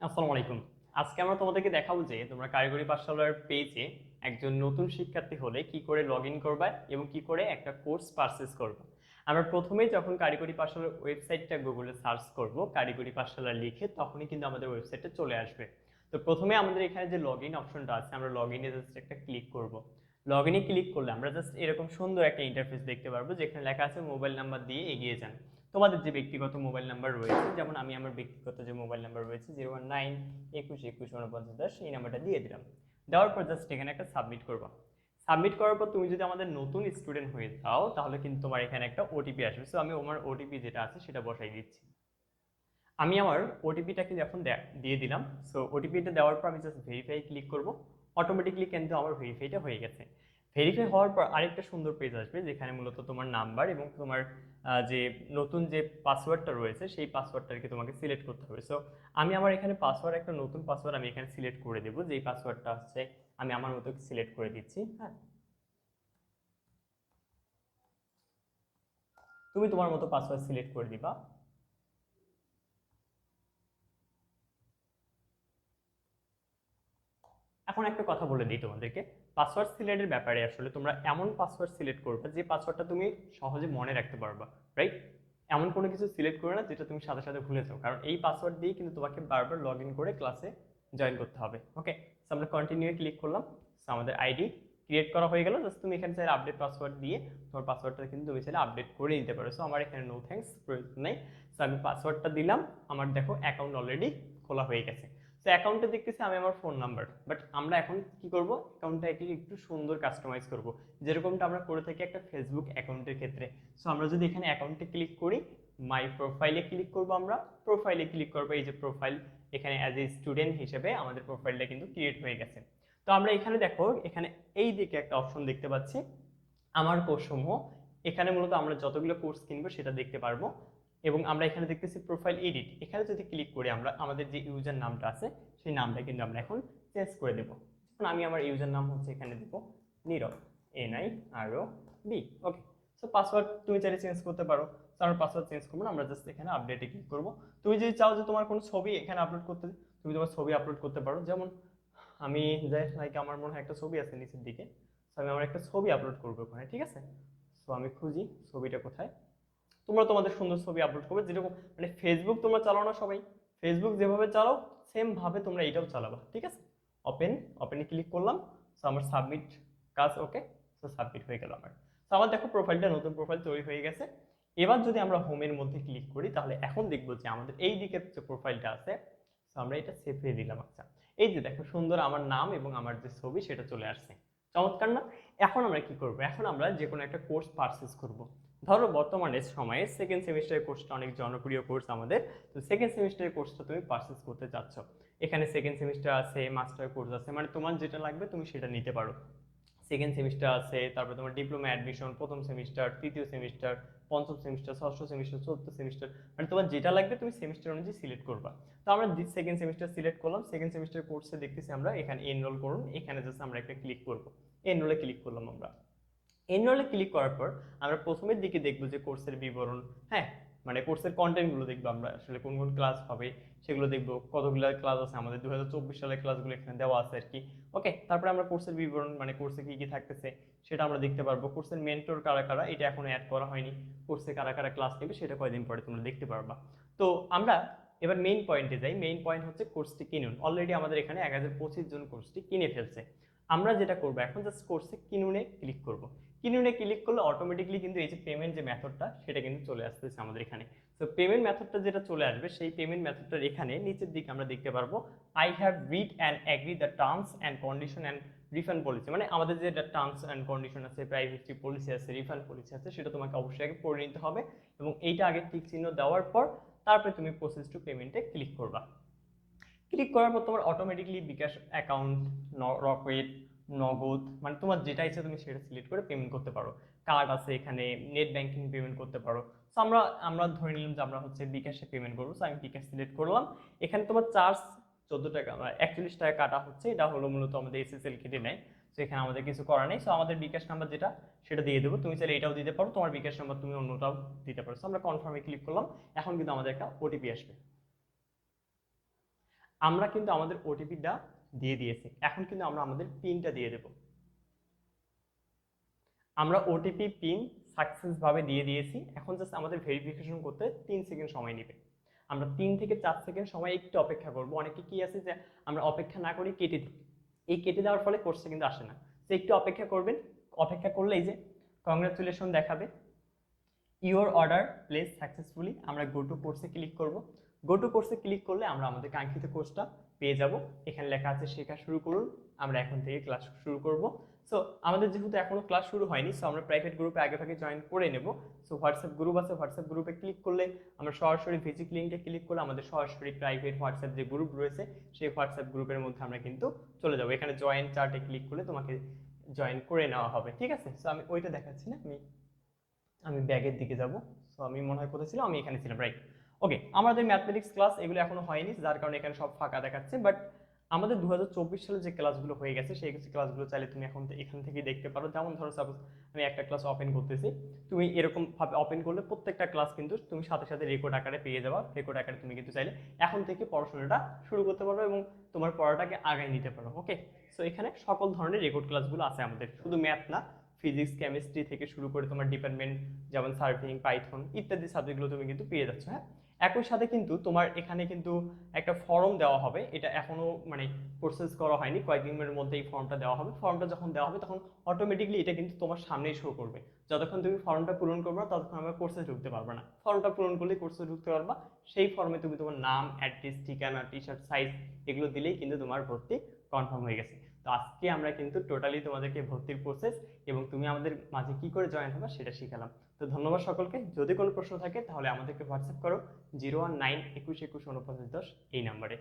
আসসালামু আলাইকুম। আজকে আমরা তোমাদেরকে দেখাবো যে তোমরা কারিগরি পাঠশালার পেজে একজন নতুন শিক্ষার্থী হলে কি করে লগ ইন করবা এবং কি করে একটা কোর্স পারচেস করবা। আমরা প্রথমেই যখন কারিগরি পাঠশালার ওয়েবসাইটটা গুগলে সার্চ করব, কারিগরি পাঠশালা লিখে তখনই কিন্তু আমাদের ওয়েবসাইটে চলে আসবে। তো প্রথমে আমাদের এখানে যে লগ ইন অপশনটা আছে, আমরা লগ ইনে জাস্ট একটা ক্লিক করব। লগ ইনে ক্লিক করলে আমরা জাস্ট এরকম সুন্দর একটা ইন্টারফেস দেখতে পারব, যেখানে লেখা আছে মোবাইল নাম্বার দিয়ে এগিয়ে যান। তোমাদের যে ব্যক্তিগত মোবাইল নাম্বার রয়েছে, যেমন আমি আমার ব্যক্তিগত যে মোবাইল নাম্বার রয়েছে জিরো ওয়ান নাইন একুশ একুশ উনপঞ্চাশ দশ এই নাম্বারটা দিয়ে দিলাম। দেওয়ার পর জাস্ট এখানে একটা সাবমিট করবা। সাবমিট করার পর তুমি যদি আমাদের নতুন স্টুডেন্ট হয়ে যাও, তাহলে কিন্তু তোমার এখানে একটা ওটিপি আসবে। সো আমি আমার ওটিপি যেটা আছে, সেটা বসাই দিচ্ছি। আমি আমার ওটিপিটাকে যখন দিয়ে দিলাম। সো ওটিপিটা দেওয়ার পর আমি জাস্ট ভেরিফাই ক্লিক করব। অটোমেটিকলি কিন্তু আমার ভেরিফাইটা হয়ে গেছে। ভেরিফাই হওয়ার পর আরেকটা সুন্দর পেজ আসবে, যেখানে মূলত তোমার নাম্বার এবং তোমার যে নতুন যে পাসওয়ার্ডটা রয়েছে, সেই পাসওয়ার্ডটাকে তোমাকে সিলেক্ট করতে হবে। সো আমি আমার এখানে পাসওয়ার্ড একটা নতুন পাসওয়ার্ড আমি এখানে সিলেক্ট করে দেবো, যেই পাসওয়ার্ডটা হচ্ছে, আমি আমার মতো সিলেক্ট করে দিচ্ছি হ্যাঁ। তুমি তোমার মতো পাসওয়ার্ড সিলেক্ট করে দিবা। এখন একটা কথা বলে দিই তোমাদেরকে। পাসওয়ার্ড সিলেক্টের ব্যাপারে আসলে তোমরা এমন পাসওয়ার্ড সিলেক্ট করবে যে পাসওয়ার্ডটা তুমি সহজে মনে রাখতে পারবা রাইট এমন কোনো কিছু সিলেক্ট করে না যেটা তুমি সাথে সাথে ভুলে যাও। কারণ এই পাসওয়ার্ড দিয়ে কিন্তু তোমাকে বারবার লগ ইন করে ক্লাসে জয়েন করতে হবে ওকে সো আমরা কন্টিনিউ ক্লিক করলাম। সো আমাদের আইডি ক্রিয়েট করা হয়ে গেল। জাস্ট তুমি এখানে চাইলে আপডেট পাসওয়ার্ড দিয়ে তোমার পাসওয়ার্ডটা কিন্তু তুমি চাইলে আপডেট করে নিতে পারো। সো আমার এখানে নো থ্যাঙ্কস প্রয়োজন নেই। সো আমি পাসওয়ার্ডটা দিলাম। আমার দেখো অ্যাকাউন্ট অলরেডি খোলা হয়ে গেছে। তো অ্যাকাউন্টে দেখতেছি আমি আমার ফোন নাম্বার বাট আমরা এখন কি করব? অ্যাকাউন্টটা একটু সুন্দর কাস্টমাইজ করব। যেরকমটা আমরা করে থাকি একটা ফেসবুক অ্যাকাউন্টের ক্ষেত্রে। সো আমরা যদি এখানে অ্যাকাউন্টে ক্লিক করি মাই প্রোফাইলে ক্লিক করব আমরা। প্রোফাইলে ক্লিক করব, এই যে প্রোফাইল এখানে অ্যাজ এ স্টুডেন্ট হিসেবে আমাদের প্রোফাইলটা কিন্তু ক্রিয়েট হয়ে গেছে। তো আমরা এখানে দেখো, এখানে এই দিকে একটা অপশন দেখতে পাচ্ছি। আমার কোর্সসমূহ এখানে মূলত আমরা যতগুলো কোর্স কিনবো সেটা দেখতে পারব। এবং আমরা এখানে দেখতেছি প্রোফাইল এডিট এখানে যদি ক্লিক করি আমরা, আমাদের যে ইউজার নামটা আছে, সেই নামটা কিন্তু আমরা এখন চেঞ্জ করে দেবো। যেমন আমি আমার ইউজার নাম হচ্ছে এখানে দেবো Nirob N I R O B okay so password তুমি চাইলে চেঞ্জ করতে পারো। তো আমরা পাসওয়ার্ড চেঞ্জ করব না, আমরা জাস্ট এখানে আপডেটে ক্লিক করব। তুমি যদি চাও যে তোমার কোনো ছবি এখানে আপলোড করতে, তুমি তোমার ছবি আপলোড করতে পারো। যেমন আমি যাই লাইক আমার মনে হয় একটা ছবি আছে নিচের দিকে। সো আমি আমার একটা ছবি আপলোড করব ওখানে, ঠিক আছে? সো আমি খুঁজি ছবিটা কোথায়? তোমরা তোমাদের সুন্দর ছবি আপলোড করবে। যেরকম মানে ফেসবুক তোমরা চালাও না সবাই। ফেসবুক যেভাবে চালাও সেম ভাবে তোমরা এটাও চালাবা, ঠিক আছে? ওপেন ওপেনে ক্লিক করলাম সো আমার সাবমিট কাজ ওকে সো সাবমিট হয়ে গেল আমার। তো আমার দেখো প্রোফাইলটা নতুন প্রোফাইল তৈরি হয়ে গেছে। এবার যদি আমরা হোমের মধ্যে ক্লিক করি, তাহলে এখন দেখব যে আমাদের এই দিকের যে প্রোফাইলটা আছে তো আমরা এটা সেভ দিয়ে দিলাম। আচ্ছা এই যে দেখো সুন্দর আমার নাম এবং আমার যে ছবি, সেটা চলে আসছে। চমৎকার না? এখন আমরা কি করব? এখন আমরা যে কোনো একটা কোর্স পারচেস করব। ধরো বর্তমানে সময়ে সেকেন্ড সেমিস্টারের কোর্সটা অনেক জনপ্রিয় কোর্স আমাদের, তো সেকেন্ড সেমিস্টারের কোর্সটা তুমি পারচেস করতে চাচ্ছ। এখানে সেকেন্ড সেমিস্টার আছে মাস্টার কোর্স আছে মানে তোমার যেটা লাগবে তুমি সেটা নিতে পারো। সেকেন্ড সেমিস্টার আছে, তারপর তোমার ডিপ্লোমা অ্যাডমিশন প্রথম সেমিস্টার তৃতীয় সেমিস্টার পঞ্চম সেমিস্টার ষষ্ঠ সেমিস্টার চতুর্থ সেমিস্টার মানে তোমার যেটা লাগবে তুমি সেমিস্টার অনুযায়ী সিলেক্ট করবা। তো আমরা সেকেন্ড সেমিস্টার সিলেক্ট করলাম সেকেন্ড সেমিস্টার কোর্সে দেখতেছি আমরা, এখানে এনরোল করুন, এখানে জাস্ট আমরা একটা ক্লিক করব। এনরোলে ক্লিক করলাম আমরা। এনরোলে ক্লিক করার পর আমরা প্রথমের দিকে দেখব যে কোর্সের বিবরণ হ্যাঁ? মানে কোর্সের কন্টেন্টগুলো দেখব আমরা, আসলে কোন কোন ক্লাস হবে, সেগুলো দেখব, কতগুলো ক্লাস আছে, আমাদের দু হাজার চব্বিশ সালের ক্লাসগুলো এখানে দেওয়া আছে আর কি ওকে তারপরে আমরা কোর্সের বিবরণ মানে কোর্সে কি কি থাকতেছে, সেটা আমরা দেখতে পারব। কোর্সের মেন্টর কারা কারা, এটা এখনও অ্যাড করা হয়নি। কোর্সে কারা কারা ক্লাস নেবে, সেটা কয়দিন পরে তোমরা দেখতে পারবা। তো আমরা এবার মেইন পয়েন্টে যাই। মেইন পয়েন্ট হচ্ছে কোর্সটি কিনুন। অলরেডি আমাদের এখানে এক হাজার পঁচিশ জন কোর্সটি কিনে ফেলছে। আমরা যেটা করব, এখন জাস্ট কোর্সে কিনুনে ক্লিক করব। কিনুনে ক্লিক করলে অটোমেটিকলি কিন্তু এই যে পেমেন্ট যে মেথডটা সেটা কিন্তু চলে আসতেছে আমাদের এখানে। তো পেমেন্ট মেথডটা যেটা চলে আসবে, সেই পেমেন্ট মেথডটার এখানে নিচের দিকে আমরা দেখতে পারব I have read and agree the terms and condition and refund policy মানে আমাদের যে টার্মস অ্যান্ড কন্ডিশন আছে প্রাইভেসি পলিসি আছে রিফান্ড পলিসি আছে, সেটা তোমাকে অবশ্যই আগে পড়ে নিতে হবে এবং এইটা আগে টিক চিহ্ন দেওয়ার পর তারপরে তুমি প্রসেস টু পেমেন্টে ক্লিক করবা। ক্লিক করার পর তোমার অটোমেটিকলি বিকাশ অ্যাকাউন্ট রকেট নগদ মানে তোমার যেটা ইচ্ছে তুমি সেটা সিলেক্ট করে পেমেন্ট করতে পারো। কার্ড আছে এখানে নেট ব্যাংকিং পেমেন্ট করতে পারো। সো আমরা আমরা ধরে নিলাম যে আমরা হচ্ছে বিকাশে পেমেন্ট করব। সো আমি বিকাশ সিলেক্ট করলাম। এখানে তোমার চার্জ চোদ্দ টাকা একচল্লিশ টাকা কাটা হচ্ছে। এটা হলো মূলত আমাদের এসএসএল কেটে নেয়। সো এখানে আমাদের কিছু করার নেই। সো আমাদের বিকাশ নাম্বার যেটা, সেটা দিয়ে দেবো। তুমি চাইলে এটাও দিতে পারো। তোমার বিকাশ নাম্বার তুমি অন্যটাও দিতে পারো। সো আমরা কনফার্মে ক্লিক করলাম। এখন কিন্তু আমাদের একটা ওটিপি আসবে। আমরা কিন্তু আমাদের ওটিপিটা দিয়ে দিয়েছি। এখন কিন্তু আমরা আমাদের পিনটা দিয়ে দেব। আমরা ওটিপি পিন সাকসেসভাবে দিয়ে দিয়েছি। এখন জাস্ট আমাদের ভেরিফিকেশন করতে তিন সেকেন্ড সময় নেবে। আমরা তিন থেকে চার সেকেন্ড সময় একটু অপেক্ষা করব। অনেকে কি আছে যে আমরা অপেক্ষা না করে কেটে দিই। এই কেটে দেওয়ার ফলে কোর্সটা কিন্তু আসে না। তো একটু অপেক্ষা করবেন। অপেক্ষা করলেই যে কংগ্রাচুলেশন দেখাবে। ইউর অর্ডার প্লেস সাকসেসফুলি আমরা গো টু কোর্সে ক্লিক করব। গো টু কোর্সে ক্লিক করলে আমরা আমাদের কাঙ্ক্ষিত কোর্সটা পেয়ে যাব। এখানে লেখা আছে, শেখা শুরু করুন। আমরা এখন থেকে ক্লাস শুরু করব। সো আমাদের যেহেতু এখনও ক্লাস শুরু হয়নি সো আমরা প্রাইভেট গ্রুপে আগে ভাগে জয়েন করে নেব। সো হোয়াটসঅ্যাপ গ্রুপ আছে হোয়াটসঅ্যাপ গ্রুপে ক্লিক করলে আমরা সরাসরি ভিজিট লিঙ্কে ক্লিক করলে আমাদের সরাসরি প্রাইভেট হোয়াটসঅ্যাপ যে গ্রুপ রয়েছে, সেই হোয়াটসঅ্যাপ গ্রুপের মধ্যে আমরা কিন্তু চলে যাব। এখানে জয়েন চার্টে ক্লিক করলে তোমাকে জয়েন করে নেওয়া হবে, ঠিক আছে? সো আমি ওইটা দেখাচ্ছি না, আমি আমি ব্যাগের দিকে যাব। সো আমি মনে হয় কোথায় ছিলাম আমি এখানে ছিলাম রাইট ওকে আমাদের ম্যাথমেটিক্স ক্লাস এগুলো এখনও হয়নি, যার কারণে এখানে সব ফাঁকা দেখাচ্ছে বাট আমাদের দু হাজার চব্বিশ সালে যে ক্লাসগুলো হয়ে গেছে, সেই ক্লাসগুলো চাইলে তুমি এখন এখান থেকেই দেখতে পারো। যেমন ধরো সাপোজ আমি একটা ক্লাস ওপেন করতেছি, তুমি এরকমভাবে ওপেন করলে প্রত্যেকটা ক্লাস কিন্তু তুমি সাথে সাথে রেকর্ড আকারে পেয়ে যাবা। রেকর্ড আকারে তুমি কিন্তু চাইলে এখন থেকে পড়াশোনাটা শুরু করতে পারো এবং তোমার পড়াটাকে আগায় নিতে পারো ওকে সো এখানে সকল ধরনের রেকর্ড ক্লাসগুলো আছে আমাদের, শুধু ম্যাথ না ফিজিক্স কেমিস্ট্রি থেকে শুরু করে তোমার ডিপার্টমেন্ট যেমন সার্ফিং পাইথন ইত্যাদি সাবজেক্টগুলো তুমি কিন্তু পেয়ে যাচ্ছ হ্যাঁ? একই সাথে কিন্তু তোমার এখানে কিন্তু একটা ফর্ম দেওয়া হবে। এটা এখনও মানে প্রসেস করা হয়নি। কয়েকদিনের মধ্যে এই ফর্মটা দেওয়া হবে। ফর্মটা যখন দেওয়া হবে, তখন অটোমেটিকলি এটা কিন্তু তোমার সামনেই শো করবে। যতক্ষণ তুমি ফর্মটা পূরণ করবে না, ততক্ষণ আমরা কোর্সে ঢুকতে পারবে না। ফর্মটা পূরণ করলে কোর্সে ঢুকতে পারবা। সেই ফর্মে তুমি তোমার নাম অ্যাড্রেস ঠিকানা টি শার্ট সাইজ এগুলো দিলেই কিন্তু তোমার ভর্তি কনফার্ম হয়ে গেছে। তো আজকে আমরা কিন্তু টোটালি তোমাদেরকে ভর্তির প্রসেস এবং তুমি আমাদের মাঝে কি করে জয়েন হবে সেটা শিখালাম। তো ধন্যবাদ সকলকে। যদি কোনো প্রশ্ন থাকে তাহলে আমাদেরকে হোয়াটসঅ্যাপ করো জিরো ওয়ান নাইন একুশ একুশ উনপঞ্চাশ দশ এই নাম্বারে